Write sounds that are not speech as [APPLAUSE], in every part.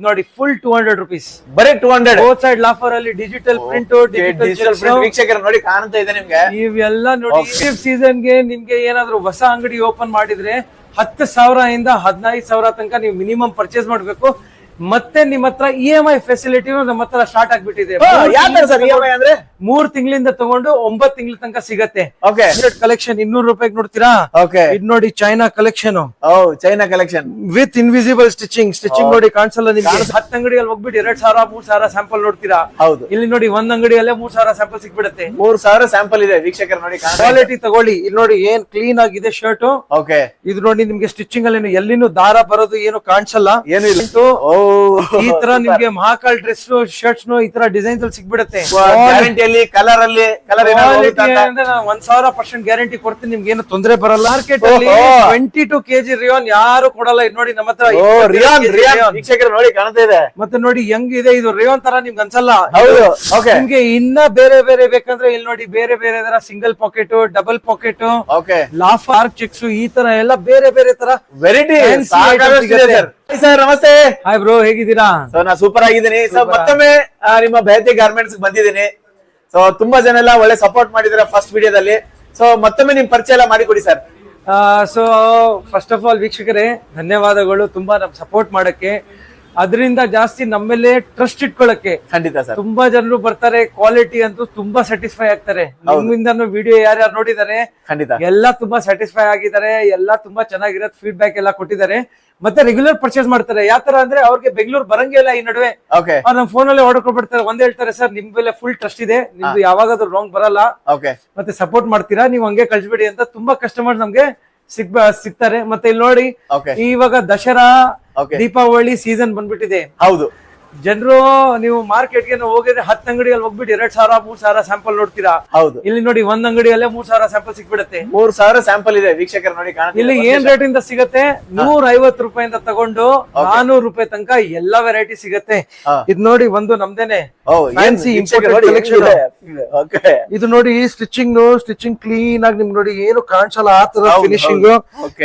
ನೋಡಿ full two hundred rupees ಬರೀ two hundred both side laughter ಅಲ್ಲಿ ಡಿಜಿಟಲ್ ಪ್ರಿಂಟ್ ಡಿಜಿಟಲ್ ವೀಕ್ಷಕರು ನೋಡಿ ಕಾಣ್ತಾ ಇದೆ ನಿಮ್ಗೆ. ಇವೆಲ್ಲ ನೋಡಿ ಸೀಸನ್ಗೆ ನಿಮ್ಗೆ ಏನಾದ್ರು ಹೊಸ ಅಂಗಡಿ ಓಪನ್ ಮಾಡಿದ್ರೆ ಹತ್ತು ಸಾವಿರ ಇಂದ ಹದಿನೈದು ಸಾವಿರ ತನಕ ನೀವು ಮಿನಿಮಮ್ ಪರ್ಚೇಸ್ ಮಾಡ್ಬೇಕು. ಮತ್ತೆ ನಿಮ್ಮ ಹತ್ರ ಇ ಎಂ ಐ ಫೆಸಿಲಿಟಿ ನಮ್ಮ ಹತ್ರ ಸ್ಟಾರ್ಟ್ ಆಗ್ಬಿಟ್ಟಿದೆ. ಇ ಅಂದ್ರೆ? ಮೂರ್ ತಿಂಗಳಿಂದ ತಗೊಂಡು ಒಂಬತ್ ತಿಂಗಳ ತನಕ ಸಿಗತ್ತೆ. ಓಕೆ ಕಲೆಕ್ಷನ್ ಇನ್ನೂರು ರೂಪಾಯಿ ನೋಡ್ತೀರಾ? ಓಕೆ ಇದ್ ನೋಡಿ China collection oh China collection with invisible stitching stitching ನೋಡಿ ಕಾಣಿಸಲ್ಲ ನಿಮ್ಗೆ? ಹತ್ತು ಅಂಗಡಿಯಲ್ಲಿ ಹೋಗ್ಬಿಟ್ಟು ಎರಡ್ ಸಾವಿರ ಮೂರ್ ಸಾವಿರ ಸ್ಯಾಂಪಲ್ ನೋಡ್ತೀರಾ? ಹೌದು. ಇಲ್ಲಿ ನೋಡಿ ಒಂದ್ ಅಂಗಡಿಯಲ್ಲೇ ಮೂರ್ ಸಾವಿರ ಸ್ಯಾಂಪಲ್ ಸಿಕ್ಬಿಡುತ್ತೆ ಮೂರ್ ಸಾವಿರ ಸ್ಯಾಂಪಲ್ ಇದೆ ವೀಕ್ಷಕರು ನೋಡಿ ಕ್ವಾಲಿಟಿ ತಗೊಳ್ಳಿ. ಇಲ್ಲಿ ನೋಡಿ ಏನ್ ಕ್ಲೀನ್ ಆಗಿದೆ ಶರ್ಟ್ ಓಕೆ ಇದು ನೋಡಿ ನಿಮ್ಗೆ ಸ್ಟಿಚಿಂಗ್ ಅಲ್ಲಿ ಎಲ್ಲಿನೂ ದಾರ ಬರೋದು ಏನು ಕಾಣಿಸಲ್ಲ? ಏನು ಇಲ್ಲ. [LAUGHS] ಈ ತರ ನಿಮ್ಗೆ ಮಹಾಕಾಲ್ ಡ್ರೆಸ್ ಶರ್ಟ್ಸ್ ಈ ತರ ಡಿಸೈನ್ಸ್ ಅಲ್ಲಿ ಸಿಗ್ಬಿಡುತ್ತೆ. ಗ್ಯಾರಂಟಿಯಲ್ಲಿ ಕಲರ್ ಅಲ್ಲಿ ಕಲರ್ ಒಂದ್ ಸಾವಿರ ಪರ್ಸೆಂಟ್ ಗ್ಯಾರಂಟಿ ಕೊಡ್ತೀನಿ ನಿಮ್ಗೆ ಏನು ತೊಂದರೆ ಬರಲ್ಲ. ಮಾರ್ಕೆಟ್ ಅಲ್ಲಿ. ಟ್ವೆಂಟಿ ಟು ಕೆಜಿ ರಿಯೋನ್ ಯಾರು ಕೊಡಲ್ಲ. ಇದು ನೋಡಿ ನಮ್ಮ ಹತ್ರ ಓ 22 ರಿಯಾನ್ ರಿಯಾನ್. ವೀಕ್ಷಕರು ನೋಡಿ ಕಾಣ್ತಾ ಇದೆ. ಮತ್ತೆ ನೋಡಿ ಹೆಂಗ್ ಇದೆ ಇದು ರಿಯೋನ್ ತರ ನಿಮ್ಗೆ ಅನ್ಸಲ್ಲ. ಹೌದು ಓಕೆ ನಿಮ್ಗೆ ಇನ್ನ ಬೇರೆ ಬೇರೆ ಬೇಕಂದ್ರೆ ಇಲ್ಲಿ ನೋಡಿ ಬೇರೆ ಬೇರೆ ತರ single pocket double pocket okay laugh ಆರ್ಕ್ ಚಿಕ್ಸ್ ಈ ತರ ಎಲ್ಲ ಬೇರೆ ಬೇರೆ ತರ ವೆರೈಟಿ. ಸರ್ ನಮಸ್ತೆ. ಹಾಯ್ ಬ್ರೋ ಹೇಗಿದ್ದೀರಾ? ಸೊ ನಾ ಸೂಪರ್ ಆಗಿದ್ದೀನಿ. ಸೊ ಮತ್ತೊಮ್ಮೆ ಆ, ನಿಮ್ಮ ಬಯತೆ ಗಾರ್ಮೆಂಟ್ಸ್ ಬಂದಿದ್ದೀನಿ. ಸೊ ತುಂಬಾ ಜನ ಎಲ್ಲ ಒಳ್ಳೆ ಸಪೋರ್ಟ್ ಮಾಡಿದ್ದಾರೆ ಫಸ್ಟ್ ವಿಡಿಯೋದಲ್ಲಿ ಸೊ ಮತ್ತೊಮ್ಮೆ ನಿಮ್ ಪರಿಚಯ ಎಲ್ಲ ಮಾಡಿಕೊಡಿ sir so first of all ವೀಕ್ಷಕರೇ ಧನ್ಯವಾದಗಳು ತುಂಬಾ ಸಪೋರ್ಟ್ ಮಾಡಕ್ಕೆ. ಅದರಿಂದ ಜಾಸ್ತಿ ನಮ್ಮೇಲೆ ಟ್ರಸ್ಟ್ ಇಟ್ಕೊಳ್ಳಕ್ಕೆ ಖಂಡಿತ ಸರ್ ತುಂಬಾ ಜನರು ಬರ್ತಾರೆ ಕ್ವಾಲಿಟಿ ಅಂತೂ ತುಂಬಾ ಸ್ಯಾಟಿಸ್ಫೈ ಆಗ್ತಾರೆ. ನಿಮ್ಮಿಂದನೂ ವಿಡಿಯೋ ಯಾರ್ಯಾರು ನೋಡಿದ್ದಾರೆ? ಖಂಡಿತ. ಎಲ್ಲ ತುಂಬಾ ಸ್ಯಾಟಿಸ್ಫೈ ಆಗಿದ್ದಾರೆ ಎಲ್ಲ ತುಂಬಾ ಚೆನ್ನಾಗಿರೋದು ಫೀಡ್ಬ್ಯಾಕ್ ಎಲ್ಲ ಕೊಟ್ಟಿದ್ದಾರೆ. ಮತ್ತೆ ರೆಗ್ಯುಲರ್ ಪರ್ಚೇಸ್ ಮಾಡ್ತಾರೆ. ಯಾವ ತರ ಅಂದ್ರೆ ಅವ್ರಿಗೆ ಬೆಂಗಳೂರು ಬರಂಗಿಲ್ಲ ಈ ನಡುವೆ. ಓಕೆ ಅವ್ರು ನಮ್ಮ ಫೋನ್ ಅಲ್ಲಿ ಆರ್ಡರ್ ಕೊಡ್ಬಿಡ್ತಾರೆ ಒಂದ್ ಹೇಳ್ತಾರೆ ಸರ್ ನಿಮ್ ಮೇಲೆ ಫುಲ್ ಟ್ರಸ್ಟ್ ಇದೆ. ನಿಮ್ದು ಯಾವಾಗಾದ್ರೂ ರಾಂಗ್ ಬರಲ್ಲ. ಓಕೆ ಮತ್ತೆ ಸಪೋರ್ಟ್ ಮಾಡ್ತೀರಾ? ನೀವು ಹಂಗೆ ಕಳ್ಸ್ಬಿಡಿ ಅಂತ ತುಂಬಾ ಕಸ್ಟಮರ್ ನಮ್ಗೆ ಸಿಗ್ ಸಿಗ್ತಾರೆ. ಮತ್ತೆ ಇಲ್ಲಿ ನೋಡಿ ಇವಾಗ ದಸರಾ ದೀಪಾವಳಿ ಸೀಸನ್ ಬಂದ್ಬಿಟ್ಟಿದೆ. ಹೌದು. ಜನರು ನೀವು ಮಾರ್ಕೆಟ್ಗೆ ಹೋಗಿದ್ರೆ ಹತ್ತು ಅಂಗಡಿಯಲ್ಲಿ ಹೋಗ್ಬಿಟ್ಟು ಎರಡ್ ಸಾವಿರ ಮೂರ್ ಸಾವಿರ ಸ್ಯಾಂಪಲ್ ನೋಡ್ತೀರಾ? ಹೌದು. ಇಲ್ಲಿ ನೋಡಿ ಒಂದ್ ಅಂಗಡಿಯಲ್ಲೇ ಮೂರ್ ಸಾವಿರ ಸ್ಯಾಂಪಲ್ ಸಿಕ್ಬಿಡುತ್ತೆ. ಮೂರ್ ಸಾವಿರ ಸ್ಯಾಂಪಲ್ ಇದೆ ವೀಕ್ಷಕರ ನೋಡಿ ಇಲ್ಲಿ ಏನ್ ರೇಟ್ ಇಂದ ಸಿಗತ್ತೆ? ನೂರ ಐವತ್ತು ರೂಪಾಯಿಂದ ತಗೊಂಡು ನಾನೂರು ರೂಪಾಯಿ ತನಕ ಎಲ್ಲಾ ವೆರೈಟಿ ಸಿಗತ್ತೆ. ಇದ್ ನೋಡಿ ಒಂದು ನಮ್ದೇನೆ. ಇದು. ನೋಡಿ ಸ್ಟಿಚಿಂಗ್ ಸ್ಟಿಚಿಂಗ್ ಕ್ಲೀನ್ ಆಗಿ ನಿಮ್ಗೆ ನೋಡಿ ಏನು ಕಾಣಿಸಲ್ಲ ಆ ತರ ಫಿನಿಶಿಂಗ್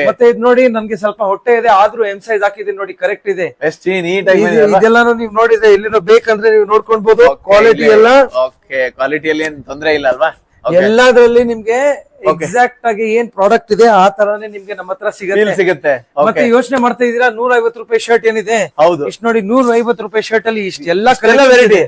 ಮತ್ತೆ ಇದ್ ನೋಡಿ ನನ್ಗೆ ಸ್ವಲ್ಪ ಹೊಟ್ಟೆ ಇದೆ ಆದ್ರೂ ಎಂ ಸೈಜ್ ಹಾಕಿದೀನಿ ನೋಡಿ ಕರೆಕ್ಟ್ ಇದು- ಇದೆಲ್ಲಾನು ನೀವು ನೋಡಿದ್ರೆ ಎಲ್ಲಿನೋ ಬೇಕಂದ್ರೆ ನೀವು ನೋಡ್ಕೊಳ್ಬಹುದು ಕ್ವಾಲಿಟಿ ಎಲ್ಲ ಓಕೆ ಕ್ವಾಲಿಟಿಯಲ್ಲಿ ಏನ್ ತೊಂದ್ರೆ ಇಲ್ಲ ಅಲ್ವಾ? ಎಲ್ಲದ್ರಲ್ಲಿ ನಿಮ್ಗೆ ಎಕ್ಸಾಕ್ಟ್ ಆಗಿ ಏನ್ ಪ್ರಾಡಕ್ಟ್ ಇದೆ ಆ ತರಾನೇ ನಿಮ್ಗೆ ನಮ್ಮ ಹತ್ರ ಸಿಗುತ್ತೆ. ಸಿಗುತ್ತೆ. ಮತ್ತೆ ಯೋಚನೆ ಮಾಡ್ತಾ ಇದೀರಾ ನೂರ ಐವತ್ತು ರೂಪಾಯಿ ಶರ್ಟ್ ಏನಿದೆ? ಹೌದು. ಇಷ್ಟ ನೋಡಿ ನೂರ ಐವತ್ತು ರೂಪಾಯಿ ಶರ್ಟ್ ಅಲ್ಲಿ ಇಷ್ಟ ಎಲ್ಲಾ ಎಲ್ಲ ವೆರೈಟಿ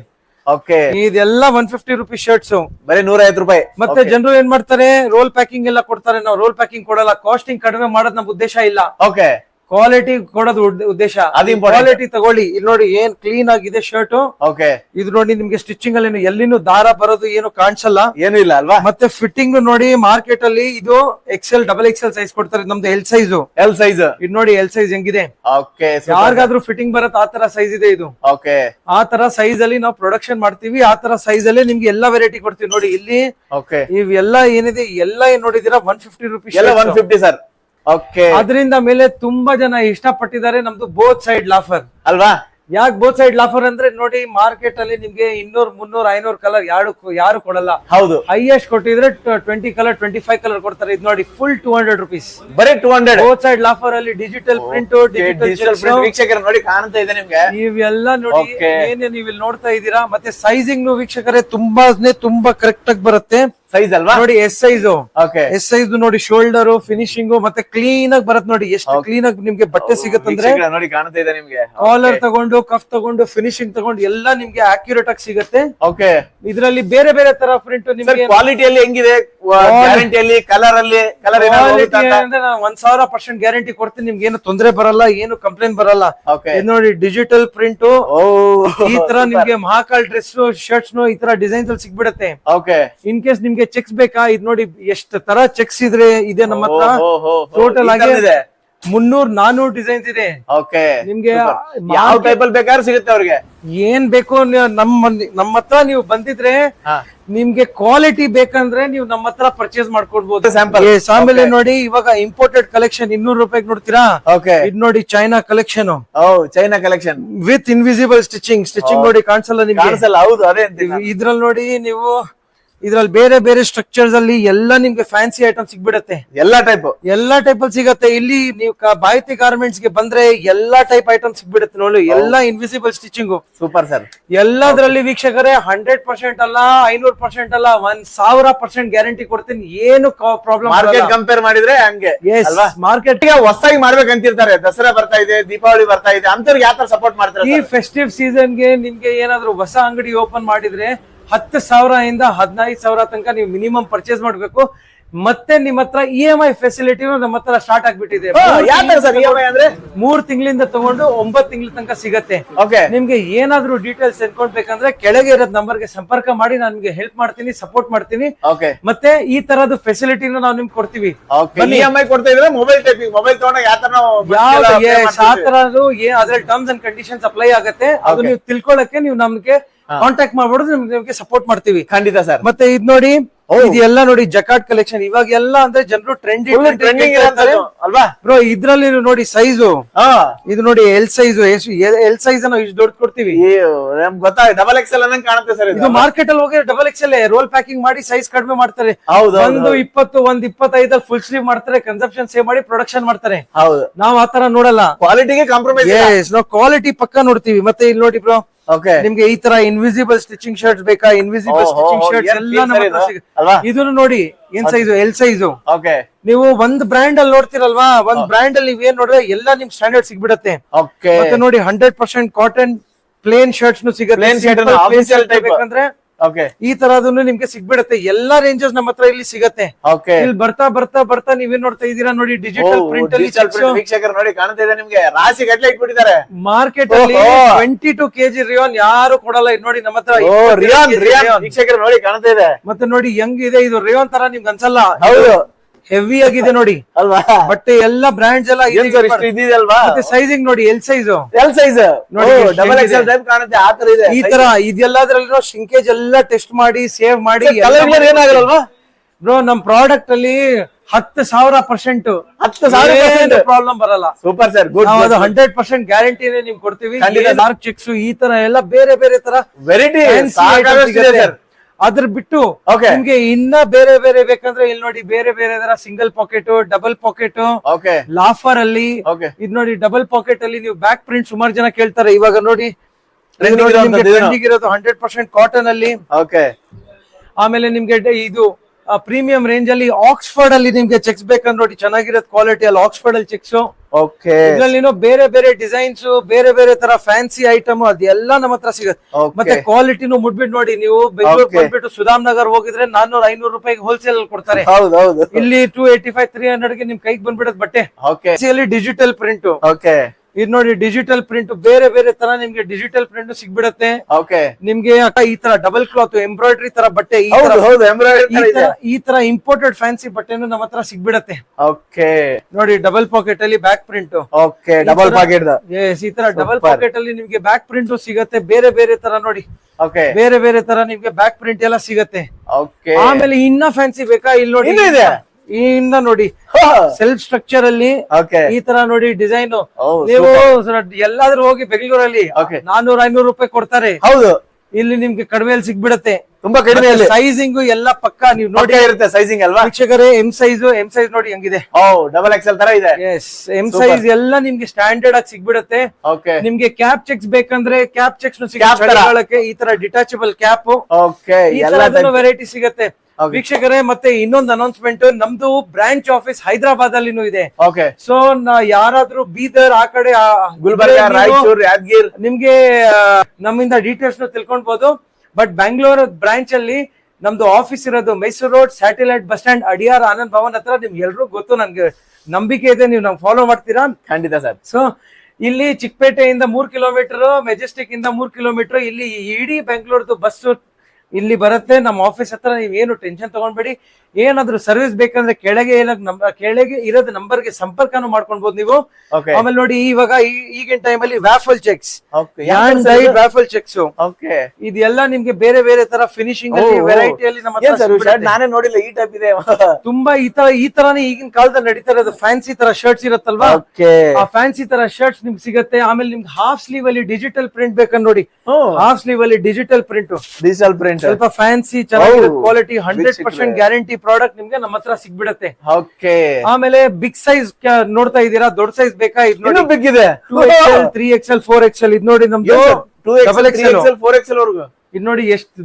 ಓಕೆ ಇದೆಲ್ಲ ಒನ್ ಫಿಫ್ಟಿ ರುಪೀಸ್ ಶರ್ಟ್ಸ್ ಬರೀ ನೂರ ಐವತ್ತು ರೂಪಾಯಿ. ಮತ್ತೆ ಜನರು ಏನ್ ಮಾಡ್ತಾರೆ ರೋಲ್ ಪ್ಯಾಕಿಂಗ್ ಎಲ್ಲ ಕೊಡ್ತಾರೆ. ನಾವು ರೋಲ್ ಪ್ಯಾಕಿಂಗ್ ಕೊಡಲ್ಲ ಕಾಸ್ಟಿಂಗ್ ಕಡಿಮೆ ಮಾಡೋದ್ ನಮ್ಮ ಉದ್ದೇಶ ಇಲ್ಲ. ಓಕೆ ಕ್ವಾಲಿಟಿ ಕೊಡೋದು ಉದ್- ಉದ್ದೇಶ. ಅದು. ಕ್ವಾಲಿಟಿ ತಗೊಳ್ಳಿ. ಇಲ್ಲಿ ನೋಡಿ ಏನ್ ಕ್ಲೀನ್ ಆಗಿದೆ ಶರ್ಟ್ ಓಕೆ ಇದು ನೋಡಿ ನಿಮ್ಗೆ ಸ್ಟಿಚಿಂಗ್ ಅಲ್ಲಿ ಎಲ್ಲಿನೂ ದಾರ ಬರೋದು ಏನು ಕಾಣಿಸಲ್ಲ. ಏನು ಇಲ್ಲ ಅಲ್ವಾ? ಮತ್ತೆ ಫಿಟ್ಟಿಂಗ್ ನೋಡಿ ಮಾರ್ಕೆಟ್ ಅಲ್ಲಿ ಇದು ಎಕ್ಸೆಲ್ ಡಬಲ್ ಎಕ್ಸೆಲ್ ಸೈಜ್ ಕೊಡ್ತಾರೆ. ನಮ್ದು ಎಲ್ ಸೈಜ್ ಎಲ್ ಸೈಜ್ ಇದು ನೋಡಿ ಎಲ್ ಸೈಜ್ ಹೆಂಗಿದೆ. ಓಕೆ ಯಾರಿಗಾದ್ರೂ ಫಿಟ್ಟಿಂಗ್ ಬರತ್ ಆ ತರ ಸೈಜ್ ಇದೆ ಇದು. ಓಕೆ ಆ ತರ ಸೈಜ್ ಅಲ್ಲಿ ನಾವು ಪ್ರೊಡಕ್ಷನ್ ಮಾಡ್ತೀವಿ. ಆ ತರ ಸೈಜ್ ಅಲ್ಲಿ ನಿಮ್ಗೆ ಎಲ್ಲಾ ವೆರೈಟಿ ಕೊಡ್ತೀವಿ. ನೋಡಿ ಇಲ್ಲಿ ಓಕೆ ಇವೆಲ್ಲ ಏನಿದೆ ಎಲ್ಲ ಏನ್ ನೋಡಿದೀರಾ ಒನ್ ಫಿಫ್ಟಿ ರುಪೀಸ್ ಎಲ್ಲ ಒನ್ ಫಿಫ್ಟಿ ಸರ್ ಅದರಿಂದ ಮೇಲೆ ತುಂಬಾ ಜನ ಇಷ್ಟಪಟ್ಟಿದ್ದಾರೆ ನಮ್ದು ಬೋತ್ ಸೈಡ್ ಲಾಫರ್ ಅಲ್ವಾ? ಯಾಕೆ ಬೋತ್ ಸೈಡ್ ಲಾಫರ್ ಅಂದ್ರೆ ನೋಡಿ ಮಾರ್ಕೆಟ್ ಅಲ್ಲಿ ನಿಮ್ಗೆ ಇನ್ನೂರ್ ಮುನ್ನೂರ್ ಐನೂರ್ ಕಲರ್ ಯಾರು ಯಾರು ಕೊಡಲ್ಲ. ಹೌದು. ಹೈಯೆಸ್ಟ್ ಕೊಟ್ಟಿದ್ರೆ twenty colour twenty five colour ಕೊಡ್ತಾರೆ. ಇದು ನೋಡಿ ಫುಲ್ ಟೂ ಹಂಡ್ರೆಡ್ ರುಪೀಸ್ ಬರೀ two hundred both side laughter ಅಲ್ಲಿ ಡಿಜಿಟಲ್ ಪ್ರಿಂಟ್ ಡಿಜಿಟಲ್ ವೀಕ್ಷಕರು ನೋಡಿ ಕಾಣ್ತಾ ಇದೆ ನಿಮ್ಗೆ. ನೀವೆಲ್ಲ ನೋಡಿ. ಏನೇ ನೀವು ಇಲ್ಲಿ ನೋಡ್ತಾ ಇದ್ದೀರಾ ಮತ್ತೆ ಸೈಜಿಂಗ್ ವೀಕ್ಷಕರೇ ತುಂಬಾನೇ ತುಂಬಾ ಕರೆಕ್ಟ್ ಆಗಿ ಬರುತ್ತೆ. ಸೈಜ್ ಅಲ್ವಾ? ನೋಡಿ S size okay S size ನೋಡಿ ಶೋಲ್ಡರ್ ಫಿನಿಶಿಂಗ್ ಮತ್ತೆ ಕ್ಲೀನ್ ಆಗಿ ಬರತ್ ನೋಡಿ. ಎಷ್ಟು ಕ್ಲೀನ್ ಆಗಿ ನಿಮ್ಗೆ ಬಟ್ಟೆ ಸಿಗುತ್ತಂದ್ರೆ ನೋಡಿ ಕಾಣ್ತಾ ಇದೆ ನಿಮ್ಗೆ. ಕಾಲರ್ ತಗೊಂಡು ಕಫ್ ತಗೊಂಡು ಫಿನಿಶಿಂಗ್ ತಗೊಂಡು ಎಲ್ಲ ನಿಮ್ಗೆ ಆಕ್ಯುರೇಟ್ ಆಗಿ ಸಿಗುತ್ತೆ. ಓಕೆ ಇದರಲ್ಲಿ ಬೇರೆ ಬೇರೆ ತರ ಪ್ರಿಂಟ್ ನಿಮ್ಗೆ ಕ್ವಾಲಿಟಿಯಲ್ಲಿ ಹೆಂಗಿದೆ? ಗ್ಯಾರಂಟಿಯಲ್ಲಿ ಕಲರ್ ಅಲ್ಲಿ ಕಲರ್ ಒಂದ್ ಸಾವಿರ ಪರ್ಸೆಂಟ್ ಗ್ಯಾರಂಟಿ ಕೊಡ್ತೀನಿ ನಿಮ್ಗೆ ಏನು ತೊಂದರೆ ಬರಲ್ಲ ಏನು ಕಂಪ್ಲೇಂಟ್ ಬರಲ್ಲ. ನೋಡಿ ಡಿಜಿಟಲ್ ಪ್ರಿಂಟ್ ಓ ಈ ತರ ನಿಮ್ಗೆ ಮಹಾಕಾಲ್ ಡ್ರೆಸ್ ಶರ್ಟ್ಸ್ ಈ ತರ ಡಿಸೈನ್ಸ್ ಅಲ್ಲಿ ಸಿಗ್ಬಿಡುತ್ತೆ. ಓಕೆ ಇನ್ ಕೇಸ್ ನಿಮ್ಗೆ ಚೆಕ್ಸ್ ಬೇಕಾ? ಇದು ನೋಡಿ ಎಷ್ಟು ತರ ಚೆಕ್ಸ್ ಇದ್ರೆ ಇದೆ ನಮ್ಮ ಹತ್ರ. ಟೋಟಲ್ ಆಗಿ ಮುನ್ನೂರ್ ನಾನೂರ್ ಡಿಸೈನ್ಸ್ ಇದೆ. ಓಕೆ ನಿಮ್ಗೆ ಯಾವ ಟೈಪ್ ಅಲ್ಲಿ ಬೇಕಾದ್ರೂ ಸಿಗುತ್ತೆ ಅವ್ರಿಗೆ. ಏನ್ ಬೇಕು ನಮ್ಮ ನಮ್ಮ ಹತ್ರ ನೀವು ಬಂದಿದ್ರೆ. ನಿಮ್ಗೆ ಕ್ವಾಲಿಟಿ ಬೇಕಂದ್ರೆ ನೀವು ನಮ್ಮ ಹತ್ರ ಪರ್ಚೇಸ್ ಮಾಡ್ಕೊಡ್ಬೋದು. ಸ್ಯಾಂಪಲ್ ಆಮೇಲೆ ನೋಡಿ ಇವಾಗ ಇಂಪೋರ್ಟೆಡ್ ಕಲೆಕ್ಷನ್ ಇನ್ನೂರು ರೂಪಾಯಿಗೆ ನೋಡ್ತೀರಾ? ಓಕೆ ಇದು ನೋಡಿ China collection oh China collection with invisible stitching stitching ನೋಡಿ ಕಾಣಿಸಲ್ಲ ನಿಮ್ಗೆ? ಕಾಣಿಸಲ್ಲ ಹೌದು ಅದೇ ಇದ್ರಲ್ಲಿ ನೋಡಿ ನೀವು ಇದ್ರಲ್ಲಿ ಬೇರೆ ಬೇರೆ ಸ್ಟ್ರಕ್ಚರ್ಸ್ ಅಲ್ಲಿ ಎಲ್ಲ ನಿಮ್ಗೆ ಫ್ಯಾನ್ಸಿ ಐಟಮ್ ಸಿಗ್ಬಿಡತ್ತೆ. ಎಲ್ಲಾ ಟೈಪ್ ಎಲ್ಲಾ ಟೈಪ್ ಅಲ್ಲಿ ಸಿಗತ್ತೆ. ಇಲ್ಲಿ ನೀವು ಬಾಯ್ತಿ ಗಾರ್ಮೆಂಟ್ಸ್ಗೆ ಬಂದ್ರೆ ಎಲ್ಲಾ ಟೈಪ್ ಐಟಮ್ ಸಿಗ್ಬಿಡುತ್ತೆ ನೋಡಿ. ಎಲ್ಲಾ ಇನ್ವಿಸಿಬಲ್ ಸ್ಟಿಚಿಂಗು ಸೂಪರ್ ಸರ್ ಎಲ್ಲದ್ರಲ್ಲಿ ವೀಕ್ಷಕರೇ ಹಂಡ್ರೆಡ್ ಪರ್ಸೆಂಟ್ ಅಲ್ಲ ಐನೂರ್ ಪರ್ಸೆಂಟ್ ಅಲ್ಲ ಒಂದ್ ಸಾವಿರ ಪರ್ಸೆಂಟ್ ಗ್ಯಾರಂಟಿ ಕೊಡ್ತೀನಿ. ಏನು ಪ್ರಾಬ್ಲಮ್ ಮಾರ್ಕೆಟ್ ಕಂಪೇರ್ ಮಾಡಿದ್ರೆ ಹಂಗೆ ಮಾರ್ಕೆಟ್ ಹೊಸಾಗಿ ಹೊಸದಾಗಿ ಮಾಡ್ಬೇಕಂತಿರ್ತಾರೆ. ದಸರಾ ಬರ್ತಾ ಇದೆ ದೀಪಾವಳಿ ಬರ್ತಾ ಇದೆ. ಅಂತವ್ರಿಗೆ ಯಾವ ತರ ಸಪೋರ್ಟ್ ಮಾಡ್ತಾರೆ ಈ ಫೆಸ್ಟಿವ್ ಸೀಸನ್ಗೆ ನಿಮ್ಗೆ ಏನಾದ್ರು ಹೊಸ ಅಂಗಡಿ ಓಪನ್ ಮಾಡಿದ್ರೆ ಹತ್ತು ಸಾವಿರ ಇಂದ ಹದಿನೈದು ಸಾವಿರ ತನಕ ನೀವು ಮಿನಿಮಮ್ ಪರ್ಚೇಸ್ ಮಾಡ್ಬೇಕು. ಮತ್ತೆ ನಿಮ್ಮ ಹತ್ರ ಇ ಎಂ ಐ ಫೆಸಿಲಿಟಿ ನಮ್ಮ ಹತ್ರ ಸ್ಟಾರ್ಟ್ ಆಗ್ಬಿಟ್ಟಿದೆ. ಅಂದ್ರೆ? ಮೂರ್ ತಿಂಗಳಿಂದ ತಗೊಂಡು ಒಂಬತ್ ತಿಂಗಳ ತನಕ ಸಿಗತ್ತೆ. ಓಕೆ ನಿಮ್ಗೆ ಏನಾದ್ರೂ ಡೀಟೇಲ್ಸ್ ಎನ್ಕೊಳ್ಬೇಕಂದ್ರೆ ಕೆಳಗೆ ಇರೋದ್ ನಂಬರ್ಗೆ ಸಂಪರ್ಕ ಮಾಡಿ ನಾನು ನಿಮ್ಗೆ ಹೆಲ್ಪ್ ಮಾಡ್ತೀನಿ ಸಪೋರ್ಟ್ ಮಾಡ್ತೀನಿ. ಮತ್ತೆ ಈ ತರದ ಫೆಸಿಲಿಟಿನ ನಾವು ನಿಮ್ಗೆ ಕೊಡ್ತೀವಿ. ಅದ್ರಲ್ಲಿ ಟರ್ಮ್ಸ್ ಅಂಡ್ ಕಂಡೀಷನ್ಸ್ ಅಪ್ಲೈ ಆಗುತ್ತೆ. ಅದು ನೀವು ತಿಳ್ಕೊಳಕ್ಕೆ ನೀವು ನಮ್ಗೆ ಕಾಂಟ್ಯಾಕ್ಟ್ ಮಾಡ್ಬೋದು ನಿಮ್ಗೆ ನಿಮ್ಗೆ ಸಪೋರ್ಟ್ ಮಾಡ್ತೀವಿ. ಖಂಡಿತ ಸರ್. ಮತ್ತೆ ಇದ್ ನೋಡಿ ಇದೆಲ್ಲ ನೋಡಿ ಜಕಾಟ್ ಕಲೆಕ್ಷನ್ ಇವಾಗ ಎಲ್ಲ ಅಂದ್ರೆ ಜನರು ಟ್ರೆಂಡಿ ಟ್ರೆಂಡಿಂಗ್ ಇರೋದು. ಅಲ್ವಾ? ಬ್ರೋ ಇದ್ರಲ್ಲಿ ನೋಡಿ ಸೈಜು ಹಾ. ಇದು ನೋಡಿ ಎಲ್ ಸೈಜು ಎಲ್ ಸೈಜ್ ನಾವು ಇಷ್ಟು ದೊಡ್ಡ ಕೊಡ್ತೀವಿ. ನಮ್ಗೆ ಡಬಲ್ ಎಕ್ಸೆಲ್ ಅನ್ನಂಗ್ ಕಾಣುತ್ತೆ ಸರ್ ಇದು. ಮಾರ್ಕೆಟ್ ಅಲ್ಲಿ ಹೋಗಿ double X L roll packing ಮಾಡಿ ಸೈಜ್ ಕಡಿಮೆ ಮಾಡ್ತಾರೆ. ಹೌದು ಒಂದು ಇಪ್ಪತ್ತು ಒಂದ್ ಇಪ್ಪತ್ತೈದಲ್ಲಿ ಫುಲ್ ಸ್ಲೀವ್ ಮಾಡ್ತಾರೆ. ಕನ್ಸಪ್ಷನ್ ಸೇವ್ ಮಾಡಿ ಪ್ರೊಡಕ್ಷನ್ ಮಾಡ್ತಾರೆ. ಹೌದು. ನಾವ್ ಆತರ ನೋಡಲ್ಲ. ಕ್ವಾಲಿಟಿಗೆ ಕಾಂಪ್ರಮೈಸ್ ನಾವು ಕ್ವಾಲಿಟಿ ಪಕ್ಕ ನೋಡ್ತೀವಿ. ಮತ್ತೆ ಇಲ್ಲಿ ನೋಡಿ ಬ್ರೋ ನಿಮ್ಗೆ ಈ ತರ ಇನ್ವಿಸಿಬಲ್ ಸ್ಟಿಚಿಂಗ್ ಶರ್ಟ್ಸ್ ಬೇಕಾ? ಇನ್ವಿಸಿಬಲ್ ಸ್ಟಿಚಿಂಗ್ ಶರ್ಟ್ ಎಲ್ಲ ನಮ್ಮ? ಇದನ್ನು ನೋಡಿ ಏನ್ ಸೈಜು ಎಲ್ ಸೈಜು ಓಕೆ ನೀವು ಒಂದ್ ಬ್ರ್ಯಾಂಡ್ ಅಲ್ಲಿ ನೋಡ್ತಿರಲ್ವಾ? ಒಂದ್ ಬ್ರ್ಯಾಂಡ್ ಅಲ್ಲಿ ಏನ್ ನೋಡಿದ್ರೆ ಎಲ್ಲ ನಿಮ್ ಸ್ಟ್ಯಾಂಡರ್ಡ್ ಸಿಗ್ಬಿಡತ್ತೆ. ಓಕೆ ಮತ್ತೆ ನೋಡಿ hundred percent cotton plain shirts ಸಿಗುತ್ತೆ. ಈ ತರದನ್ನು ನಿಮ್ಗೆ ಸಿಗ್ಬಿಡತ್ತೆ. ಎಲ್ಲಾ ರೇಂಜಸ್ ನಮ್ಮ ಹತ್ರ ಇಲ್ಲಿ ಸಿಗತ್ತೆ. ಇಲ್ಲಿ ಬರ್ತಾ ಬರ್ತಾ ಬರ್ತಾ ನೀವೇನ್ ನೋಡ್ತಾ ಇದೀರಾ ನೋಡಿ ಡಿಜಿಟಲ್ ಪ್ರಿಂಟ್ ಅಲ್ಲಿ ವೀಕ್ಷಕರು ನೋಡಿ ಕಾಣ್ತಾ ಇದೆ ನಿಮ್ಗೆ. ರಾಶಿ ಗಟ್ಲೆ ಇಟ್ಬಿಟ್ಟಿದ್ದಾರೆ. ಮಾರ್ಕೆಟ್ ಅಲ್ಲಿ. ಟ್ವೆಂಟಿ ಟು ಕೆಜಿ ರಿಯಾನ್ ಯಾರು ಕೊಡಲ್ಲ. ಇದು ನೋಡಿ ನಮ್ಮ ಹತ್ರ ಓ 22 ರಿಯಾನ್ ರಿಯಾನ್ ರಿಯಾನ್. ವೀಕ್ಷಕರು ನೋಡಿ ಕಾಣ್ತಾ ಇದೆ. ಮತ್ತೆ ನೋಡಿ ಹೆಂಗ್ ಇದೆ ಇದು ರಿಯೋನ್ ತರ ನಿಮ್ಗೆ ಅನ್ಸಲ್ಲ. ಹೌದು. ಹೆವಿ ಆಗಿದೆ ನೋಡಿ. ಅಲ್ವಾ? ಬಟ್ ಎಲ್ಲ ಬ್ರಾಂಡ್ಸ್ ಎಲ್ಲ ಇದೆ ಸರ್ ಇಷ್ಟು ಇದಿದೆಯಲ್ವಾ? ಮತ್ತೆ ಸೈಜಿಂಗ್ ನೋಡಿ ಎಲ್ ಸೈಜ್ ಎಲ್ ಸೈಜ್ ನೋಡಿ ಡಬಲ್ ಹೆಂಗಿದೆ. ಎಕ್ಸೆಲ್ ಟೈಪ್ ಕಾಣುತ್ತೆ ಆ ತರ ಇದೆ. ಈ ತರ ಇದೆಲ್ಲದ್ರಲ್ಲಿರೋ ಶಿಂಕೇಜ್ ಎಲ್ಲ ಟೆಸ್ಟ್ ಮಾಡಿ ಸೇವ್ ಮಾಡಿ ಕಲರ್ ಏನಾಗಲ್ವಾ ಬ್ರೋ ನಮ್ ಪ್ರಾಡಕ್ಟ್ ಅಲ್ಲಿ ಹತ್ತು ಸಾವಿರ ಪರ್ಸೆಂಟ್ ಹತ್ತು ಸಾವಿರ. ಪ್ರಾಬ್ಲಮ್ ಬರಲ್ಲ. ಸೂಪರ್ ಸರ್ ಗುಡ್ ಅದು ಹಂಡ್ರೆಡ್ ಪರ್ಸೆಂಟ್ ಗ್ಯಾರಂಟಿ ನಿಮ್ಗೆ ಕೊಡ್ತೀವಿ. ಡಾರ್ಕ್ ಚಿಕ್ಸ್ ಈ ತರ ಎಲ್ಲ ಬೇರೆ ಬೇರೆ ತರ ವೆರೈಟಿ. ಅದ್ರ ಬಿಟ್ಟು. ನಿಮ್ಗೆ ಇನ್ನ ಬೇರೆ ಬೇರೆ ಬೇಕಂದ್ರೆ ಇಲ್ಲಿ ನೋಡಿ ಬೇರೆ ಬೇರೆ ತರ single pocket double pocket okay loafer ಅಲ್ಲಿ. ಓಕೆ ಇದ್ ನೋಡಿ ಡಬಲ್ ಪಾಕೆಟ್ ಅಲ್ಲಿ ನೀವು ಬ್ಯಾಕ್ ಪ್ರಿಂಟ್ ಸುಮಾರು ಜನ ಕೇಳ್ತಾರೆ. ಇವಾಗ ನೋಡಿ ಇರೋದು ಹಂಡ್ರೆಡ್ ಪರ್ಸೆಂಟ್ ಕಾಟನ್ ಅಲ್ಲಿ. ಓಕೆ ಆಮೇಲೆ ನಿಮ್ಗೆ ಇದು ಪ್ರೀಮಿಯಂ ರೇಂಜ್ ಅಲ್ಲಿ ಆಕ್ಸ್ಫರ್ಡ್ ಅಲ್ಲಿ ನಿಮ್ಗೆ ಚೆಕ್ಸ್ ಬೇಕಂದ್ರೆ ನೋಡಿ ಚೆನ್ನಾಗಿರೋದು ಕ್ವಾಲಿಟಿ ಅಲ್ಲಿ ಆಕ್ಸ್ಫರ್ಡ್ ಅಲ್ಲಿ ಚೆಕ್ಸ್ ಓಕೆ. ಇದ್ರಲ್ಲಿ ಬೇರೆ ಬೇರೆ ಡಿಸೈನ್ಸ್ ಬೇರೆ ಬೇರೆ ತರ ಫ್ಯಾನ್ಸಿ ಐಟಮ್ ಅದೆಲ್ಲ ನಮ್ಮ ಹತ್ರ ಸಿಗುತ್ತೆ. ಮತ್ತೆ ಕ್ವಾಲಿಟಿನೂ ಮುಡ್ಬಿಟ್ಟು ನೋಡಿ ನೀವು ಬೆಂಗಳೂರು. ಬಂದ್ಬಿಟ್ಟು ಸುಧಾಮ್ ನಗರ್ ಹೋಗಿದ್ರೆ ನಾನ್ನೂರ ಐನೂರು ರೂಪಾಯಿಗೆ ಹೋಲ್ಸೇಲ್ ಅಲ್ಲಿ ಕೊಡ್ತಾರೆ. ಹೌದು ಹೌದು. ಇಲ್ಲಿ ಟೂ ಏಟಿ ಫೈವ್ ತ್ರೀ ಹಂಡ್ರೆಡ್ಗೆ ನಿಮ್ ಕೈಗೆ ಬಂದ್ಬಿಡೋದು ಬಟ್ಟೆ. ಓಕೆ. Digital print okay. ಇದು ನೋಡಿ ಡಿಜಿಟಲ್ ಪ್ರಿಂಟ್ ಬೇರೆ ಬೇರೆ ತರ ನಿಮ್ಗೆ ಡಿಜಿಟಲ್ ಪ್ರಿಂಟ್ ಸಿಗ್ಬಿಡತ್ತೆ. ಓಕೆ ನಿಮ್ಗೆ ಅಕ್ಕ ಈ ತರ ಡಬಲ್ ಕ್ಲಾತ್ ಎಂಬ್ರಾಯ್ಡ್ರಿ ತರ ಬಟ್ಟೆ ಈ ತರ ಇಂಪೋರ್ಟೆಡ್ ಫ್ಯಾನ್ಸಿ ಬಟ್ಟೆನು ನಮ್ಮ ಹತ್ರ ಸಿಗ್ಬಿಡತ್ತೆ. ಓಕೆ ನೋಡಿ ಡಬಲ್ ಪಾಕೆಟ್ ಅಲ್ಲಿ back print okay double pocket ಈ ತರ ಡಬಲ್ ಪಾಕೆಟ್ ಅಲ್ಲಿ ನಿಮ್ಗೆ ಬ್ಯಾಕ್ ಪ್ರಿಂಟ್ ಸಿಗತ್ತೆ ಬೇರೆ ಬೇರೆ ತರ ನೋಡಿ. ಓಕೆ ಬೇರೆ ಬೇರೆ ತರ ನಿಮ್ಗೆ ಬ್ಯಾಕ್ ಪ್ರಿಂಟ್ ಎಲ್ಲ ಸಿಗತ್ತೆ. ಆಮೇಲೆ ಇನ್ನ ಫ್ಯಾನ್ಸಿ ಬೇಕಾ? ಇಲ್ಲಿ ನೋಡಿ ಇನ್ನೂ ಇದೆ? ನೋಡಿ. ಸೆಲ್ಫ್ ಸ್ಟ್ರಕ್ಚರ್ ಅಲ್ಲಿ ಈ ತರ ನೋಡಿ ಡಿಸೈನ್ ನೀವು ಎಲ್ಲಾದ್ರೂ ಹೋಗಿ ಬೆಂಗಳೂರಲ್ಲಿ. ನಾನೂರ ಐನೂರು ರೂಪಾಯಿ ಕೊಡ್ತಾರೆ. ಹೌದು. ಇಲ್ಲಿ ನಿಮ್ಗೆ ಕಡಿಮೆಯಲ್ಲಿ ಸಿಗ್ಬಿಡತ್ತೆ. ತುಂಬಾ ಕಡಿಮೆ ಸೈಜಿಂಗ್ ಎಲ್ಲ ಪಕ್ಕ ನೀವು ನೋಡಿ. ಇರುತ್ತೆ ಸೈಜಿಂಗ್ ಅಲ್ವಾ? ವೀಕ್ಷಕರೇ ಎಂ ಸೈಜ್ ಎಂ ಸೈಜ್ ನೋಡಿ ಹಂಗಿದೆ. ಡಬಲ್ ಎಕ್ಸೆಲ್ ತರ ಇದೆ. ಎಸ್ ಎಂ ಸೈಜ್ ಎಲ್ಲ ನಿಮ್ಗೆ ಸ್ಟ್ಯಾಂಡರ್ಡ್ ಆಗಿ ಸಿಗ್ಬಿಡತ್ತೆ. ಓಕೆ ನಿಮ್ಗೆ ಕ್ಯಾಪ್ ಚೆಕ್ಸ್ ಬೇಕಂದ್ರೆ ಕ್ಯಾಪ್ ಚೆಕ್ಸ್ ಈ ತರ ಡಿಟ್ಯಾಚಬಲ್ ಕ್ಯಾಪ್ ವೆರೈಟಿ ಸಿಗತ್ತೆ. ವೀಕ್ಷಕರೇ ಮತ್ತೆ ಇನ್ನೊಂದು ಅನೌನ್ಸ್ಮೆಂಟ್ ನಮ್ದು ಬ್ರಾಂಚ್ ಆಫೀಸ್ ಹೈದರಾಬಾದ್ ಅಲ್ಲಿನೂ ಇದೆ ಓಕೆ ಸೊ ಯಾರಾದ್ರೂ ಬೀದರ್ ಆ ಕಡೆ ಗುಲ್ಬರ್ಗ ನೀವು ಯಾದಗಿರ್. ನಿಮ್ಗೆ ನಮ್ಮಿಂದ ಡೀಟೇಲ್ಸ್ ತಿಳ್ಕೊಳ್ಬಹುದು ಬಟ್ ಬ್ಯಾಂಗ್ಳೂರ್ ಬ್ರಾಂಚ್ ಅಲ್ಲಿ ನಮ್ದು ಆಫೀಸ್ ಇರೋದು Mysuru road satellite bus stand Adyar Anand Bhavan ಹತ್ರ. ನಿಮ್ಗೆ ಎಲ್ರಿಗೂ ಗೊತ್ತು ನನ್ಗೆ ನಂಬಿಕೆ ಇದೆ ನೀವು ನಮ್ಗೆ ಫಾಲೋ ಮಾಡ್ತೀರಾ? ಖಂಡಿತ ಸರ್. ಸೊ ಇಲ್ಲಿ ಚಿಕ್ಕಪೇಟೆಯಿಂದ ಮೂರ್ ಕಿಲೋಮೀಟರ್ ಮೆಜೆಸ್ಟಿಕ್ ಇಂದ ಮೂರ್ ಕಿಲೋಮೀಟರ್ ಇಲ್ಲಿ ಇಡೀ ಬೆಂಗಳೂರ್ದು ಬಸ್ ಇಲ್ಲಿ ಬರುತ್ತೆ. ನಮ್ಮ ಆಫೀಸ್ ಹತ್ರ ನೀವೇನು ಟೆನ್ಷನ್ ತಗೊಂಡ್ಬೇಡಿ. ಏನಾದ್ರು ಸರ್ವಿಸ್ ಬೇಕಂದ್ರೆ ಕೆಳಗೆ ನಂಬರ್ ಕೆಳಗೆ ಇರೋದ್ ನಂಬರ್ಗೆ ಸಂಪರ್ಕನೂ ಮಾಡ್ಕೊಳ್ಬಹುದು ನೀವು. ಆಮೇಲೆ ನೋಡಿ ಇವಾಗ ಈ- ಈಗಿನ ಟೈಮಲ್ಲಿ waffle checks waffle checks okay ಇದೆಲ್ಲ ನಿಮ್ಗೆ ಬೇರೆ ಬೇರೆ ತರ ಫಿನಿಶಿಂಗ್ ಅಲ್ಲಿ ವೆರೈಟಿ ಅಲ್ಲಿ ವೆರೈಟಿಯಲ್ಲಿ ನಮ್ಮ ಹತ್ರ ಏನ್ ಸರ್ ಸಿಗ್ಬಿಡುತ್ತೆ. ನಾನೇ ನೋಡಿಲ್ಲ ಈ ಟೈಪ್ ಇದೆ. [LAUGHS] ತುಂಬಾ ಈ ತರ ಈ ತರಾನೇ ಈಗಿನ ಕಾಲದಲ್ಲಿ ನಡೀತಾರೆ ಇರೋದು ಫ್ಯಾನ್ಸಿ ತರ ಶರ್ಟ್ಸ್ ಇರುತ್ತಲ್ವಾ? ಓಕೆ ಆ ಫ್ಯಾನ್ಸಿ ತರ ಶರ್ಟ್ಸ್ ನಿಮ್ಗೆ ಸಿಗತ್ತೆ. ಆಮೇಲೆ ನಿಮ್ಗೆ ಹಾಫ್ ಸ್ಲೀವ್ ಅಲ್ಲಿ ಡಿಜಿಟಲ್ ಪ್ರಿಂಟ್ ಬೇಕಂದ್ ನೋಡಿ. ಹಾಫ್ ಸ್ಲೀವ್ ಅಲ್ಲಿ ಡಿಜಿಟಲ್ ಪ್ರಿಂಟ್ ಡಿಜಿಟಲ್ ಪ್ರಿಂಟ್ ಸ್ವಲ್ಪ ಫ್ಯಾನ್ಸಿ ಚೆನ್ನಾಗಿ. Quality hundred. Percent guarantee product ನಿಮ್ಗೆ ನಮ್ಮ ಹತ್ರ ಸಿಗ್ಬಿಡತ್ತೆ. ಓಕೆ. ಆಮೇಲೆ ಬಿಗ್ ಸೈಜ್ ನೋಡ್ತಾ ಇದೀರಾ ದೊಡ್ಡ ಸೈಜ್ ಬೇಕಾ? ಇದು ಬಿಗ್ ಇದೆ. Two L three XL four L ಇದು ನೋಡಿ ನಮ್ದು two X X L four L ವರ್ಗು. ಇದು ನೋಡಿ ಎಷ್ಟು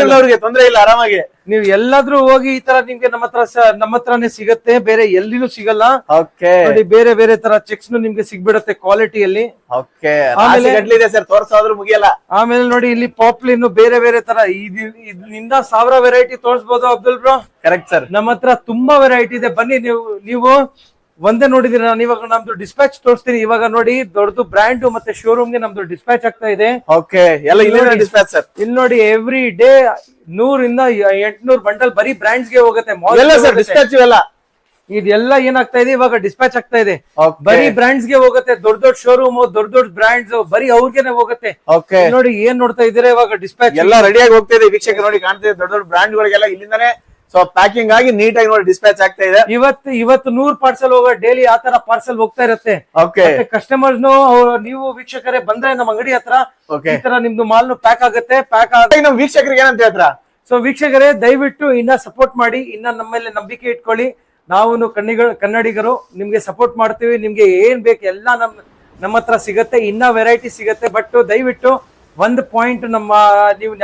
ಇಲ್ಲ. ಅವ್ರಿಗೆ ತೊಂದ್ರೆ ಇಲ್ಲ ಆರಾಮಾಗಿ. ನೀವು ಎಲ್ಲಾದ್ರೂ ಹೋಗಿ ಈ ತರ ನಿಮ್ಗೆ ನಮ್ಮ ಹತ್ರ ನಮ್ಮ ಹತ್ರನೇ ಸಿಗತ್ತೆ ಬೇರೆ ಎಲ್ಲಿನೂ ಸಿಗಲ್ಲ. ಓಕೆ. ನೋಡಿ ಬೇರೆ ಬೇರೆ ತರ ಚೆಕ್ಸ್ ನಿಮ್ಗೆ ಸಿಗ್ಬಿಡತ್ತೆ ಕ್ವಾಲಿಟಿಯಲ್ಲಿ ಓಕೆ. ಆಮೇಲೆ- ಸರ್ ತೋರ್ಸಾದ್ರು ಮುಗಿಯಲ್ಲ. ಆಮೇಲೆ ನೋಡಿ ಇಲ್ಲಿ ಪಾಪ್ಲಿನ್ ಬೇರೆ ಬೇರೆ ತರ ಇದ್- ಇದ್ರಿಂದ ಸಾವಿರ ವೆರೈಟಿ ತೋರಿಸ್ಬೋದು ಅಬ್ದುಲ್ ಬ್ರೋ. ಕರೆಕ್ಟ್ ಸರ್ ನಮ್ಮ ಹತ್ರ ತುಂಬಾ ವೆರೈಟಿ ಇದೆ. ಬನ್ನಿ ನೀವು ನೀವು ಒಂದೇ ನೋಡಿದಿರ ನಾನು. ಇವಾಗ ನಮ್ದು ಡಿಸ್ಪ್ಯಾಚ್ ತೋರಿಸ್ತೀನಿ. ಇವಾಗ ನೋಡಿ ದೊಡ್ಡದು ಬ್ರ್ಯಾಂಡ್ ಮತ್ತೆ ಶೋರೂಮ್ಗೆ ನಮ್ದು ಡಿಸ್ಪ್ಯಾಚ್ ಆಗ್ತಾ ಇದೆ. ಓಕೆ ಎಲ್ಲ ಇಲ್ಲೇ ನೋಡಿ. ಡಿಸ್ಪ್ಯಾಚ್ ಸರ್ ಇಲ್ಲಿ ನೋಡಿ ಎವ್ರಿ ಡೇ ನೂರಿಂದ ಎಂಟ್ನೂರ್ ಬಂಡಲ್ ಬರೀ ಬ್ರಾಂಡ್ಸ್ಗೆ ಹೋಗುತ್ತೆ ಎಲ್ಲ ಗೆ ಸರ್. ಡಿಸ್ಪ್ಯಾಚ್ ಎಲ್ಲ ಇದೆಲ್ಲ ಏನಾಗ್ತಾ ಇದೆ? ಇವಾಗ ಡಿಸ್ಪ್ಯಾಚ್ ಆಗ್ತಾ ಇದೆ. ಬರೀ ಬ್ರಾಂಡ್ಸ್ಗೆ ಹೋಗುತ್ತೆ ದೊಡ್ಡ ದೊಡ್ಡ ಶೋರೂಮ್ ದೊಡ್ಡ ದೊಡ್ಡ ಬ್ರಾಂಡ್ಸ್ ಬರೀ ಅವ್ರಿಗೆನೆ ಹೋಗುತ್ತೆ. ನೋಡಿ ಏನ್ ನೋಡ್ತಾ ಇದ್ರೆ ಇವಾಗ ಡಿಸ್ಪ್ಯಾಚ್ ಎಲ್ಲ ರೆಡಿಯಾಗಿ ಹೋಗ್ತಾ ಇದೆ. ವೀಕ್ಷಕ ನೋಡಿ ಕಾಣ್ತಿದೆ ದೊಡ್ಡ ದೊಡ್ಡ ಬ್ರಾಂಡ್ ಗಳಿಗೆಲ್ಲ ಇಲ್ಲಿಂದಾನೆ ಸೊ ಪ್ಯಾಕಿಂಗ್ ಆಗಿ ನೀಟಾಗಿ ನೋಡಿ ಡಿಸ್ಪ್ಯಾಚ್ ಆಗ್ತಾ ಇದೆ. ಇವತ್ತು ಇವತ್ತು ನೂರ್ ಪಾರ್ಸೆಲ್ ಹೋಗೋ ಡೈಲಿ ಆ ತರ ಪಾರ್ಸೆಲ್ ಹೋಗ್ತಾ ಇರುತ್ತೆ. ಓಕೆ ಕಸ್ಟಮರ್ಸ್ ನೀವು ವೀಕ್ಷಕರೇ ಬಂದ್ರೆ ನಮ್ಮ ಅಂಗಡಿ ಹತ್ರ ಈ ತರ ನಿಮ್ದು ಮಾಲ್ ಪ್ಯಾಕ್ ಆಗುತ್ತೆ. ಪ್ಯಾಕ್ ನಮ್ ವೀಕ್ಷಕರಿಗೆ ಏನಂತ ಹೇಳ್ತಾರ? ಸೊ ವೀಕ್ಷಕರೇ ದಯವಿಟ್ಟು ಇನ್ನ ಸಪೋರ್ಟ್ ಮಾಡಿ ಇನ್ನ ನಮ್ಮ ಮೇಲೆ ನಂಬಿಕೆ ಇಟ್ಕೊಳ್ಳಿ. ನಾವು ಕಣ್ಣಿಗಳು ಕನ್ನಡಿಗರು ನಿಮ್ಗೆ ಸಪೋರ್ಟ್ ಮಾಡ್ತೀವಿ. ನಿಮ್ಗೆ ಏನ್ ಬೇಕು ಎಲ್ಲ ನಮ್ ನಮ್ಮ ಹತ್ರ ಸಿಗತ್ತೆ. ಇನ್ನ ವೆರೈಟಿ ಸಿಗತ್ತೆ. ಬಟ್ ದಯವಿಟ್ಟು ಒಂದು ಪಾಯಿಂಟ್ ನಮ್ಮ ನೀವು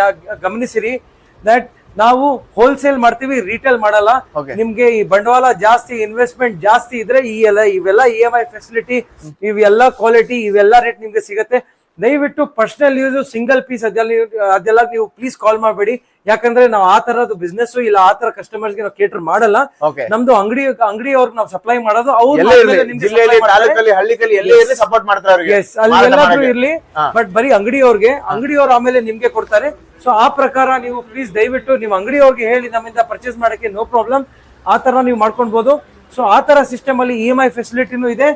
ಗಮನಿಸಿರಿ. ದಟ್ ನಾವು ಹೋಲ್ಸೇಲ್ ಮಾಡ್ತೀವಿ ರಿಟೇಲ್ ಮಾಡಲ್ಲ. ನಿಮ್ಗೆ ಈ ಬಂಡವಾಳ ಜಾಸ್ತಿ ಇನ್ವೆಸ್ಟ್ಮೆಂಟ್ ಜಾಸ್ತಿ ಇದ್ರೆ ಈ ಎಲ್ಲ ಇವೆಲ್ಲ ಇ ಎಂ ಐ ಫೆಸಿಲಿಟಿ ಇವೆಲ್ಲ ಕ್ವಾಲಿಟಿ ಇವೆಲ್ಲ ರೇಟ್ ನಿಮ್ಗೆ ಸಿಗತ್ತೆ. ದಯವಿಟ್ಟು ಪರ್ಸನಲ್ ಯೂಸ್ ಸಿಂಗಲ್ ಪೀಸ್ ಅದೆಲ್ಲ ಅದೆಲ್ಲ ನೀವು ಪ್ಲೀಸ್ ಕಾಲ್ ಮಾಡಬೇಡಿ. ಯಾಕಂದ್ರೆ ನಾವು ಆ ತರದ್ದು ಬಿಸ್ನೆಸ್ ಇಲ್ಲ ಆ ತರ ಕಸ್ಟಮರ್ಸ್ಗೆ ನಾವು ಕೇಟರ್ ಮಾಡಲ್ಲ. ನಮ್ದು ಅಂಗಡಿ ಅಂಗಡಿ ಅವ್ರಿಗೆ ನಾವು ಸಪ್ಲೈ ಮಾಡೋದು ಅವ್ರು ಸಪೋರ್ಟ್ ಮಾಡ್ತಾರೆ. ಅವ್ರಿಗೆ. ಎಲ್ಲಾದ್ರೂ. ಇರ್ಲಿ. ಬಟ್ ಬರೀ ಅಂಗಡಿಯವ್ರಿಗೆ ಅಂಗಡಿಯವ್ರು ಆಮೇಲೆ ನಿಮ್ಗೆ ಕೊಡ್ತಾರೆ. ಸೊ ಆ ಪ್ರಕಾರ ನೀವು ಪ್ಲೀಸ್ ದಯವಿಟ್ಟು ನೀವು ಅಂಗಡಿಯವ್ರಿಗೆ ಹೇಳಿ ನಮ್ಮಿಂದ ಪರ್ಚೇಸ್ ಮಾಡಕ್ಕೆ ನೋ ಪ್ರಾಬ್ಲಮ್ ಆ ತರ ನೀವು ಮಾಡ್ಕೊಳ್ಬಹುದು ಸೊ ಆ ತರ ಸಿಸ್ಟಮ್ ಅಲ್ಲಿ ಇ ಎಂ ಐ ಫೆಸಿಲಿಟಿನೂ ಇದೆ.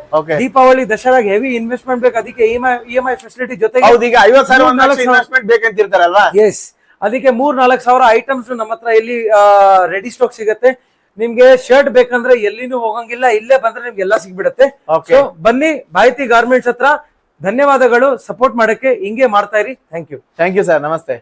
ದೀಪಾವಳಿ ದಸರಾಗ ಹೆವಿ ಇನ್ವೆಸ್ಟ್ಮೆಂಟ್ ಬೇಕು. ಅದಕ್ಕೆ ಇ ಎಂ ಐ ಫೆಸಿಲಿಟಿ ಜೊತೆಗೆ ಎಸ್ ಅದಕ್ಕೆ ಮೂರ್ ನಾಲ್ಕು ಸಾವಿರ ಐಟಮ್ಸ್ ನಮ್ಮ ಹತ್ರ ಇಲ್ಲಿ ರೆಡಿ ಸ್ಟಾಕ್ ಸಿಗತ್ತೆ. ನಿಮ್ಗೆ ಶರ್ಟ್ ಬೇಕಂದ್ರೆ ಎಲ್ಲಿನೂ ಹೋಗಂಗಿಲ್ಲ. ಇಲ್ಲೇ ಬಂದ್ರೆ ನಿಮ್ಗೆ ಎಲ್ಲ ಸಿಗ್ಬಿಡತ್ತೆ. ಸೊ ಬನ್ನಿ ಭಾರತಿ ಗಾರ್ಮೆಂಟ್ಸ್ ಹತ್ರ. ಧನ್ಯವಾದಗಳು. ಸಪೋರ್ಟ್ ಮಾಡಕ್ಕೆ ಹಿಂಗೆ ಮಾಡ್ತಾ ಇರಿ. Thank you thank you sir ನಮಸ್ತೆ.